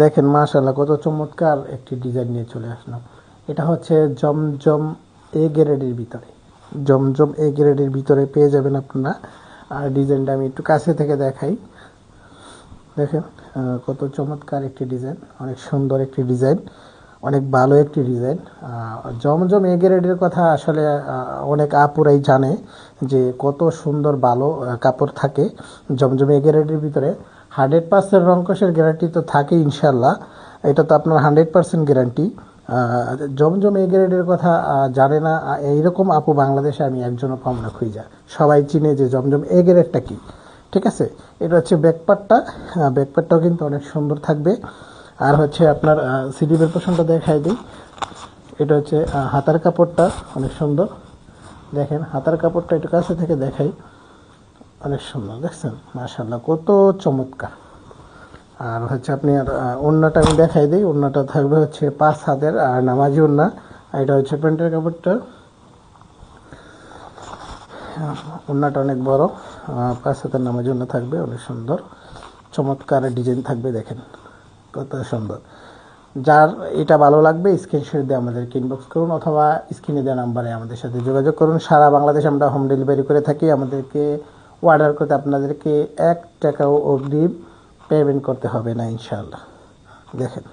দেখেন মাশাল্লাহ কত চমৎকার একটি ডিজাইন নিয়ে চলে আসলাম। এটা হচ্ছে জমজম এ গ্রেডের ভিতরে। জমজম এ গ্রেডের ভিতরে পেয়ে যাবেন আপনারা। আর ডিজাইনটা আমি একটু কাছে থেকে দেখাই। দেখেন কত চমৎকার একটি ডিজাইন, অনেক সুন্দর একটি ডিজাইন, অনেক ভালো একটি ডিজাইন। জমজম এ গ্রেডের কথা আসলে অনেক আপুরাই জানে যে কত সুন্দর ভালো কাপড় থাকে জমজম এ গ্রেডের ভিতরে। হান্ড্রেড পার্সেন্ট রঙ্কসের গ্যারান্টি তো থাকে ইনশাল্লাহ এটা তো আপনার hundred percent guarantee Zamzam A গ্রেডের কথা জানে না। এইরকম আপু বাংলাদেশে আমি একজনও পাম না খুঁজা। সবাই চিনে যে জমজম এ গ্রেডটা কী। ঠিক আছে? এটা হচ্ছে ব্যাকপার্টটা ব্যাকপার্টটাও কিন্তু অনেক সুন্দর থাকবে। আর হচ্ছে আপনার সিডিপের পোষণটা দেখাই দিই। এটা হচ্ছে হাতার কাপড়টা অনেক সুন্দর। দেখেন, হাতার কাপড়টা একটু কাছে থেকে দেখাই। অনেক সুন্দর দেখছেন? মাশাল্লাহ কত চমৎকার। আর হচ্ছে আপনি আর ওড়নাটা আমি দেখাই দিই। ওড়নাটা থাকবে হচ্ছে পাঁচ হাতের আর নামাজি ওড়না। এটা হচ্ছে প্যান্টের কাপড়টা। ওড়নাটা অনেক বড়। পাঁচ হাতের নামাজি ওড়না থাকবে, অনেক সুন্দর। চমৎকার ডিজাইন থাকবে, দেখেন। কত সুন্দর। যার এটা ভালো লাগবে, স্ক্রিনশট দিয়ে আমাদেরকে ইনবক্স করুন, অথবা স্ক্রিনে দেওয়া নাম্বারে আমাদের সাথে যোগাযোগ করুন। সারা বাংলাদেশ আমরা হোম ডেলিভারি করে থাকি। আমাদেরকে অর্ডার করতে আপনাদেরকে এক টাকাও অগ্রিম পেমেন্ট করতে হবে না ইনশাল্লাহ দেখেন।